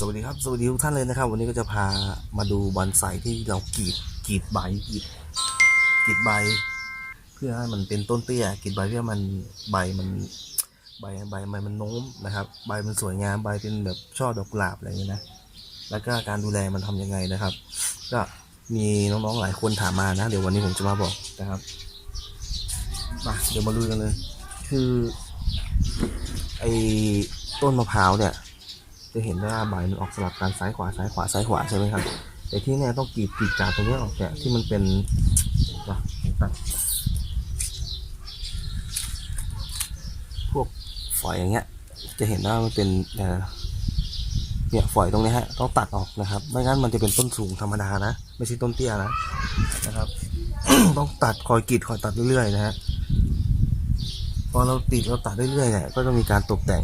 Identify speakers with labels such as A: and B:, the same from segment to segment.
A: สวัสดีครับ สวัสดีทุกท่านเลยนะครับ วันนี้ก็จะพามาดูบอนไซที่เรากรีดกรีดใบกรีดกรีดใบ เพื่อให้มันเป็นต้นเตี้ยกรีดใบเพื่อมันใบมันใบใบใบมันโน้มนะครับ ใบมันสวยงามใบเป็นแบบช่อดอกกุหลาบอะไรอย่างเงี้ยนะแล้วก็การดูแลมันทำยังไงนะครับ ก็มีน้องๆหลายคนถามมานะ เดี๋ยววันนี้ผมจะมาบอกนะครับมาเดี๋ยวมาลุยกันเลย คือไอ้ต้นมะพร้าวเนี่ย จะเห็นว่าใบมันออกสลับกันซ้ายขวาซ้ายขวาซ้ายขวาใช่ไหมครับ แต่ที่เนี่ยต้องกรีดกรีดจากตรงนี้ออกเนี่ยที่มันเป็นตัดพวกฝอยอย่างเงี้ย จะเห็นว่ามันเป็นเนี่ยฝอยตรงนี้ฮะต้องตัดออกนะครับ ไม่งั้นมันจะเป็นต้นสูงธรรมดานะ ไม่ใช่ต้นเตี้ยนะนะครับ ต้องตัดคอยกรีดคอยตัดเรื่อยๆนะฮะพอเราติดเราตัดเรื่อยๆเนี่ยก็ต้องมีการตกแต่ง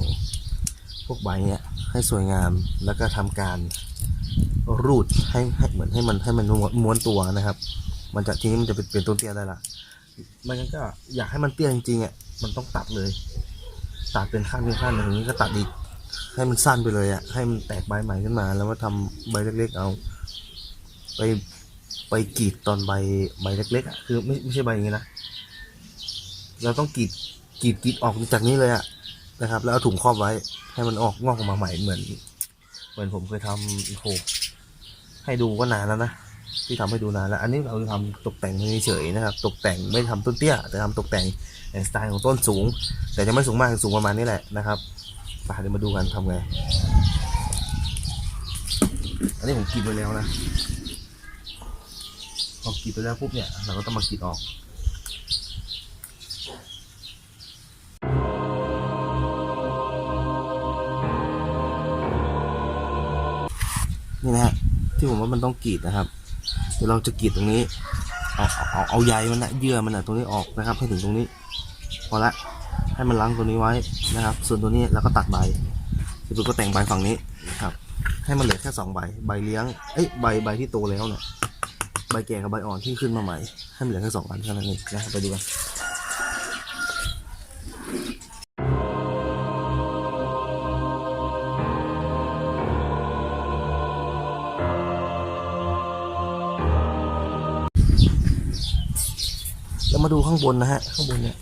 A: พวกใบเนี่ย ให้สวยงามแล้วก็ทำการรูดให้ให้เหมือนให้มันให้มันม้วนตัวนะครับ มันจะทีนี้มันจะเป็นเป็นต้นเตี้ยได้ละมันก็อยากให้มันเตี้ยจริงๆอะมันต้องตัดเลย ตัดเป็นขั้นเป็นขั้นอย่างนี้ก็ตัดอีกให้มันสั้นไปเลยอะให้มันแตกใบใหม่ขึ้นมา แล้วมาทำใบเล็ก ๆ เอา ไปไปกรีดตอนใบใบเล็กๆอะคือไม่ไม่ใช่ใบอย่างนี้นะเราต้องกรีดกรีดกรีดออกจากนี้เลยอะ นะครับ แล้วเอาถุงครอบไว้ ให้มันออกงอกออกมาใหม่เหมือน เหมือนผมเคยทำอีโคให้ดูก็นานแล้วนะที่ทำให้ดูนานแล้ว อันนี้เราทำตกแต่งเฉยๆนะครับ ตกแต่งไม่ทำต้นเตี้ย แต่ทำตกแต่งสไตล์ของต้นสูง แต่จะไม่สูงมากสูงประมาณนี้แหละนะครับไปเดี๋ยวมาดูกันทำไง อันนี้ผมกรีดไปแล้วนะพอกรีดไปแล้วปุ๊บเนี่ย เราก็ต้องมากรีดออก นี่นะฮะที่ผมว่ามันต้องกรีดนะครับ เดี๋ยวเราจะกรีดตรงนี้เอาเอาเอาเอาใยมันนะเยื่อมันนะตรงนี้ออกนะครับ ให้ถึงตรงนี้ พอละให้มันล้างตัวนี้ไว้นะครับ ส่วนตัวนี้เราก็ตัดใบเดี๋ยวก็แต่งใบฝั่งนี้นะครับ ให้มันเหลือแค่สองใบใบเลี้ยงเอ้ยใบใบที่โตแล้วเนี่ยใบแก่กับใบอ่อนที่ขึ้นมาใหม่ให้มันเหลือแค่สองอันแค่นั้นเองนะไปดูกัน มาดูข้างบนนะฮะ ข้างบนเนี่ย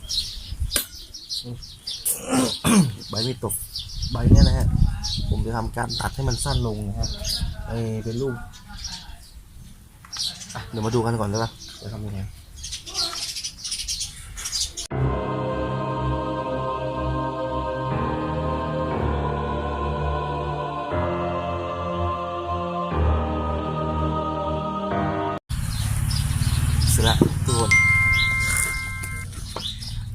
A: ใบไม่ตกใบเนี่ยนะฮะ ผมจะทำการตัดให้มันสั้นลงนะฮะเอเป็นรูปเดี๋ยวมาดูกันก่อนเลยป่ะจะทำยังไง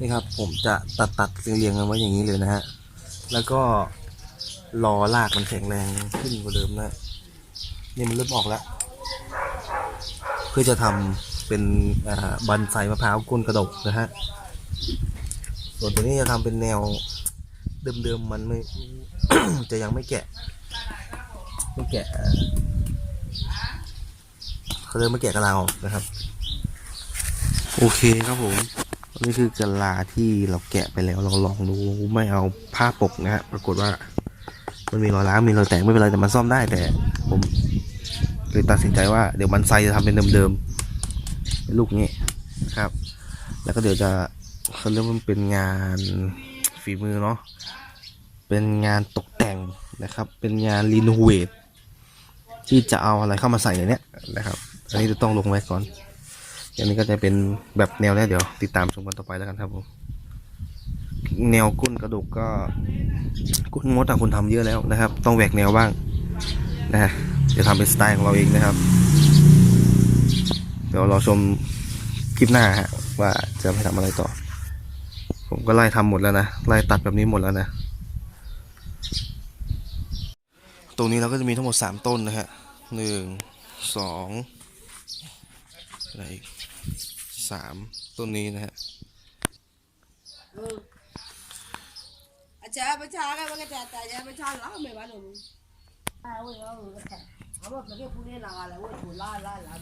A: นี่ครับผมจะตัดตัดเรียงๆกันไว้อย่างนี้เลยนะฮะ แล้วก็รอลากมันแข็งแรงขึ้นกว่าเดิมนะ นี่มันเริ่มออกแล้ว เพื่อจะทำเป็นบันไซมะพร้าวก้นกระดกนะฮะ ส่วนตัวนี้จะทำเป็นแนวเดิมๆมันไม่จะยังไม่แกะ ไม่แกะเขาเริ่มไม่แกะกระลาออกนะครับ โอเคครับผม นี่คือกะลาที่เราแกะไปแล้วเราลองดูไม่เอาผ้าปกนะฮะปรากฏว่า มันมีรอยร้าวมีรอยแตกไม่เป็นไรแต่มันซ่อมได้แต่ ผมเลยตัดสินใจว่าเดี๋ยวมันไซจะทำเป็นเดิมๆเป็นลูกนี้นะครับ แล้วก็เดี๋ยวจะเขาเรียกมันเป็นงานฝีมือเนาะเป็นงานตกแต่งนะครับ เป็นงานรีโนเวทที่จะเอาอะไรเข้ามาใส่ในเนี้ยนะครับ อันนี้จะต้องลงไว้ก่อน อันนี้ก็จะเป็นแบบแนวเนี้ยเดี๋ยว ติดตามชมกันต่อไปแล้วกันครับผมแนวกุ้นกระดูกก็กุ้นมดอะคนทำเยอะแล้วนะครับ ต้องแหวกแนวบ้างนะฮะเดี๋ยวทำเป็นสไตล์ของเราเองนะครับ เดี๋ยวรอชมคลิปหน้าฮะว่าจะไปทำอะไรต่อ ผมก็ไล่ทำหมดแล้วนะไล่ตัดแบบนี้หมดแล้วนะตรงนี้เราก็จะมีทั้งหมดสามต้นนะฮะหนึ่งสองอะไรอีก สามต้นนี้นะฮะ
B: अच्छा बच्चा आगे बगे जाता है बच्चा ला मैं वालों में आ वो यो बच्चा अब लगे पुणे लगा ला वो ला ला ला